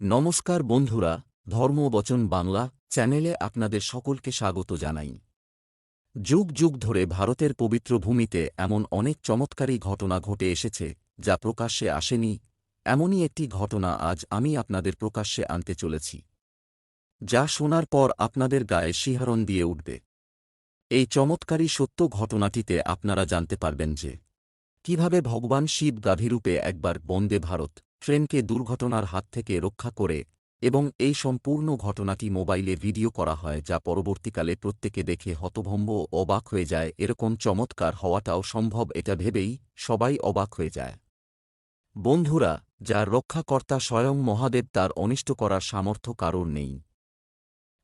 নমস্কার বন্ধুরা ধর্মবচন বাংলা চ্যানেলে আপনাদের সকলকে স্বাগত জানাই। যুগ যুগ ধরে ভারতের পবিত্র ভূমিতে এমন অনেক চমৎকারী ঘটনা ঘটে এসেছে, যা প্রকাশ্যে আসেনি, এমনই একটি ঘটনা আজ আমি আপনাদের প্রকাশ্যে আনতে চলেছি। যা শোনার পর আপনাদের গায়ে শিহরণ দিয়ে উঠবে। এই চমৎকারী সত্য ঘটনাটিতে আপনারা জানতে পারবেন যে, কীভাবে ভগবান শিব গাভীরূপে একবার বন্দে ভারত ট্রেনকে দুর্ঘটনার হাত থেকে রক্ষা করে এবং এই সম্পূর্ণ ঘটনাটি মোবাইলে ভিডিও করা হয় যা পরবর্তীকালে প্রত্যেকে দেখে হতভম্ব অবাক হয়ে যায়। এরকম চমৎকার হওয়াটাও সম্ভব, এটা ভেবেই সবাই অবাক হয়ে যায়। বন্ধুরা, যার রক্ষাকর্তা স্বয়ং মহাদেব, তার অনিষ্ট করার সামর্থ্য কারোর নেই।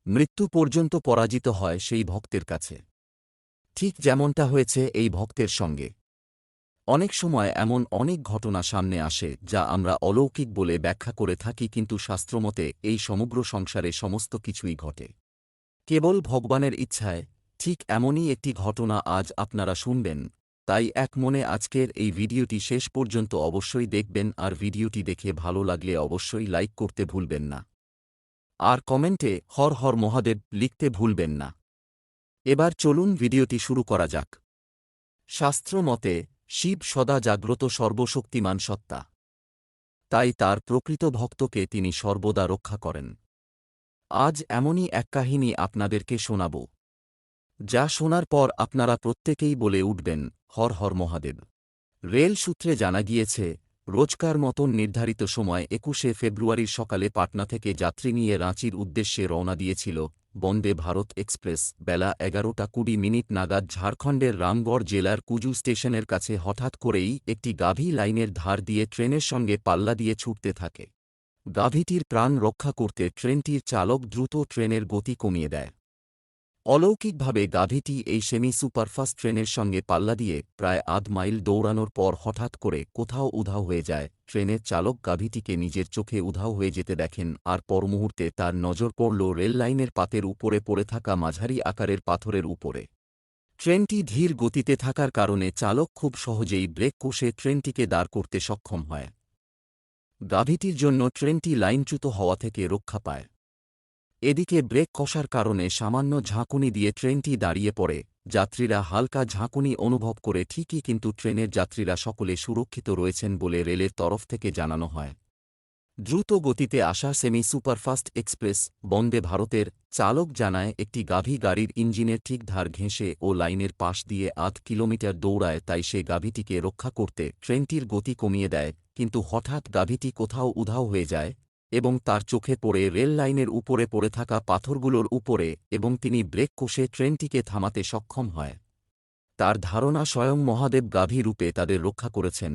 মৃত্যু পর্যন্ত পরাজিত হয় সেই ভক্তের কাছে। ঠিক যেমনটা হয়েছে এই ভক্তের সঙ্গে। অনেক সময় এমন অনেক ঘটনা সামনে আসে যা আমরা অলৌকিক বলে ব্যাখ্যা করে থাকি কিন্তু শাস্ত্রমতে এই সমগ্র সংসারে সমস্ত কিছুই ঘটে। কেবল ভগবানের ইচ্ছায়, ঠিক এমনই একটি ঘটনা আজ আপনারা শুনবেন। তাই এক মনে আজকের এই ভিডিওটি শেষ পর্যন্ত অবশ্যই দেখবেন আর ভিডিওটি দেখে ভালো লাগলে অবশ্যই লাইক করতে ভুলবেন না। আর কমেন্টে হর হর মহাদেব লিখতে ভুলবেন না। এবার চলুন ভিডিওটি শুরু করা যাক। শাস্ত্র মতে শিব সদা জাগ্রত সর্বশক্তিমান সত্তা। তাই তার প্রকৃত ভক্তকে তিনি সর্বদা রক্ষা করেন। আজ এমনই এক কাহিনী আপনাদেরকে শোনাব। যা শোনার পর আপনারা প্রত্যেকেই বলে উঠবেন, হর হর মহাদেব। রেল সূত্রে জানা গিয়েছে, রোজকার মতন নির্ধারিত সময় একুশে ফেব্রুয়ারির সকালে পাটনা থেকে যাত্রী নিয়ে রাঁচির উদ্দেশ্যে রওনা দিয়েছিল বন্দে ভারত এক্সপ্রেস, বেলা এগারোটা কুড়ি মিনিট নাগাদ ঝাড়খণ্ডের রামগড় জেলার কুজু স্টেশনের কাছে হঠাৎ করেই একটি গাভী লাইনের ধার দিয়ে ট্রেনের সঙ্গে পাল্লা দিয়ে ছুটতে থাকে। গাভীটির প্রাণ রক্ষা করতে ট্রেনটির চালক দ্রুত ট্রেনের গতি কমিয়ে দেয়। অলৌকিকভাবে গাভীটি এই সেমি সুপারফাস্ট ট্রেনের সঙ্গে পাল্লা দিয়ে প্রায় আধ মাইল দৌড়ানোর পর হঠাৎ করে কোথাও উধাও হয়ে যায়। ট্রেনের চালক গাভীটিকে নিজের চোখে উধাও হয়ে যেতে দেখেন আর পর মুহূর্তে তার নজর পড়ল রেল লাইনের পাতের উপরে পড়ে থাকা মাঝারি আকারের পাথরের উপরে। ট্রেনটি ধীর গতিতে থাকার কারণে চালক খুব সহজেই ব্রেক কষে ট্রেনটিকে দাঁড় করতে সক্ষম হয়। গাভীটির জন্য ট্রেনটি লাইনচ্যুত হওয়া থেকে রক্ষা পায়। এদিকে ব্রেক কষার কারণে সামান্য ঝাঁকুনি দিয়ে ট্রেনটি দাঁড়িয়ে পড়ে। যাত্রীরা হালকা ঝাঁকুনি অনুভব করে ঠিকই কিন্তু ট্রেনের যাত্রীরা সকলে সুরক্ষিত রয়েছেন বলে রেলের তরফ থেকে জানানো হয়। দ্রুত গতিতে আসা সেমি সুপারফাস্ট এক্সপ্রেস বন্দে ভারতের চালক জানায়, একটি গাভী গাড়ির ইঞ্জিনের ঠিক ধার ঘেঁষে ও লাইনের পাশ দিয়ে আধ কিলোমিটার দৌড়ায়, তাই সে গাভীটিকে রক্ষা করতে ট্রেনটির গতি কমিয়ে দেয়। কিন্তু হঠাৎ গাভীটি কোথাও উধাও হয়ে যায় এবং তার চোখে পড়ে রেল লাইনের উপরে পড়ে থাকা পাথরগুলোর উপরে এবং তিনি ব্রেক কষে ট্রেনটিকে থামাতে সক্ষম হয়। তার ধারণা স্বয়ং মহাদেব গাভী রূপে তাদের রক্ষা করেছেন,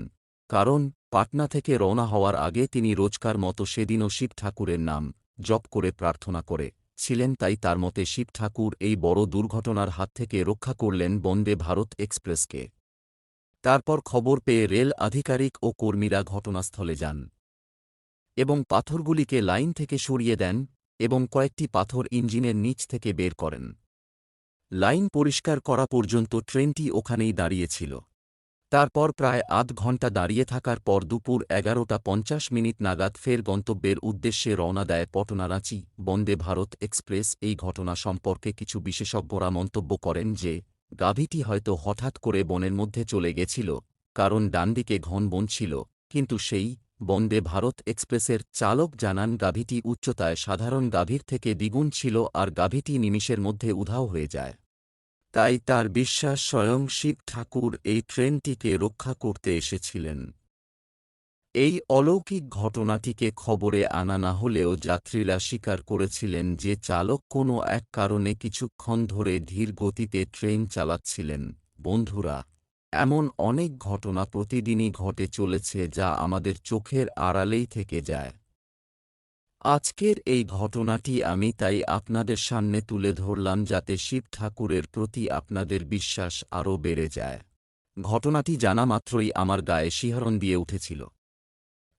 কারণ পাটনা থেকে রওনা হওয়ার আগে তিনি রোজকার মতো সেদিনও শিব ঠাকুরের নাম জপ করে প্রার্থনা করে ছিলেন, তাই তার মতে শিব ঠাকুর এই বড় দুর্ঘটনার হাত থেকে রক্ষা করলেন বন্দে ভারত এক্সপ্রেসকে। তারপর খবর পেয়ে রেল আধিকারিক ও কর্মীরা ঘটনাস্থলে যান। এবং পাথরগুলিকে লাইন থেকে সরিয়ে দেন এবং কয়েকটি পাথর ইঞ্জিনের নিচ থেকে বের করেন। লাইন পরিষ্কার করা পর্যন্ত ট্রেনটি ওখানেই দাঁড়িয়েছিল। তারপর প্রায় আধ ঘণ্টা দাঁড়িয়ে থাকার পর দুপুর এগারোটা পঞ্চাশ মিনিট নাগাদ ফের গন্তব্যের উদ্দেশ্যে রওনা দেয় পটনারাঁচি, বন্দে ভারত এক্সপ্রেস। এই ঘটনা সম্পর্কে কিছু বিশেষজ্ঞরা মন্তব্য করেন যে, গাভীটি হয়তো হঠাৎ করে বনের মধ্যে চলে গেছিল, কারণ ডানদিকে ঘন বন ছিল, কিন্তু সেই বন্দে ভারত এক্সপ্রেসের চালক জানান, গাভীটি উচ্চতায় সাধারণ গাভীর থেকে দ্বিগুণ ছিল আর গাভীটি নিমিষের মধ্যে উধাও হয়ে যায়। তাই তার বিশ্বাস স্বয়ং শিব ঠাকুর এই ট্রেনটিকে রক্ষা করতে এসেছিলেন। এই অলৌকিক ঘটনাটিকে খবরে আনা না হলেও যাত্রীরা স্বীকার করেছিলেন যে চালক কোনো এক কারণে কিছুক্ষণ ধরে ধীর গতিতে ট্রেন চালাচ্ছিলেন। বন্ধুরা এমন অনেক ঘটনা প্রতিদিনই ঘটে চলেছে যা আমাদের চোখের আড়ালেই থেকে যায়। আজকের এই ঘটনাটি আমি তাই আপনাদের সামনে তুলে ধরলাম যাতে শিব ঠাকুরের প্রতি আপনাদের বিশ্বাস আরও বেড়ে যায়। ঘটনাটি জানা মাত্রই আমার গায়ে শিহরণ দিয়ে উঠেছিল।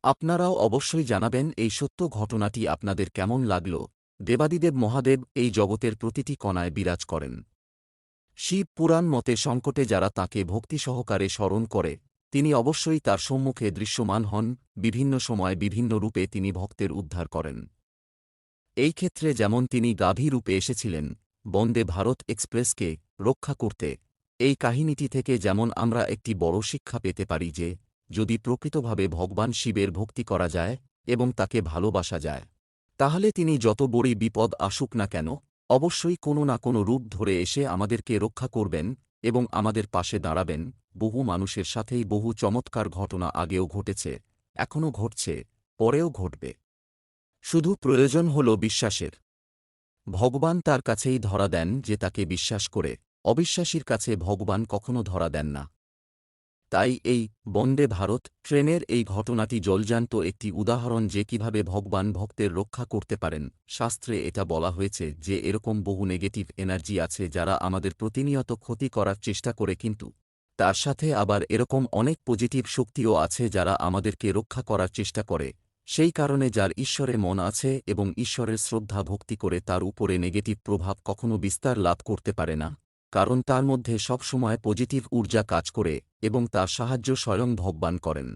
আপনারাও অবশ্যই জানাবেন এই সত্য ঘটনাটি আপনাদের কেমন লাগল। দেবাদিদেব মহাদেব এই জগতের প্রতিটি কণায় বিরাজ করেন। শিব পুরাণ মতে সংকটে যারা তাকে ভক্তি সহকারে স্মরণ করে, তিনি অবশ্যই তার সম্মুখে দৃশ্যমান হন, বিভিন্ন সময় বিভিন্ন রূপে তিনি ভক্তের উদ্ধার করেন। এই ক্ষেত্রে যেমন তিনি গাভী রূপে এসেছিলেন, বন্দে ভারত এক্সপ্রেসকে রক্ষা করতে, এই কাহিনীটি থেকে যেমন আমরা একটি বড় শিক্ষা পেতে পারি যে, যদি প্রকৃতভাবে ভগবান শিবের ভক্তি করা যায় এবং তাকে ভালোবাসা যায়, তাহলে তিনি যত বড়ই বিপদ আসুক না কেন অবশ্যই কোনো না কোনো রূপ ধরে এসে আমাদেরকে রক্ষা করবেন এবং আমাদের পাশে দাঁড়াবেন। বহু মানুষের সাথেই বহু চমৎকার ঘটনা আগেও ঘটেছে, এখনও ঘটছে, পরেও ঘটবে। শুধু প্রয়োজন হল বিশ্বাসের। ভগবান তার কাছেই ধরা দেন যে তাকে বিশ্বাস করে। অবিশ্বাসীর কাছে ভগবান কখনো ধরা দেন না। তাই এই বন্দে ভারত ট্রেনের এই ঘটনাটি জলজান্ত একটি উদাহরণ যে কীভাবে ভগবান ভক্তের রক্ষা করতে পারেন। শাস্ত্রে এটা বলা হয়েছে যে এরকম বহু নেগেটিভ এনার্জি আছে যারা আমাদের প্রতিনিয়ত ক্ষতি করার চেষ্টা করে কিন্তু। তার সাথে আবার এরকম অনেক পজিটিভ শক্তিও আছে যারা আমাদেরকে রক্ষা করার চেষ্টা করে। সেই কারণে যার ঈশ্বরে মন আছে এবং ঈশ্বরের শ্রদ্ধা ভক্তি করে তার উপরে নেগেটিভ প্রভাব কখনো বিস্তার লাভ করতে পারে না। কারণ তার মধ্যে সবসময় পজিটিভ ঊর্জা কাজ করে এবং তার সাহায্য স্বয়ং ভগবান করেন।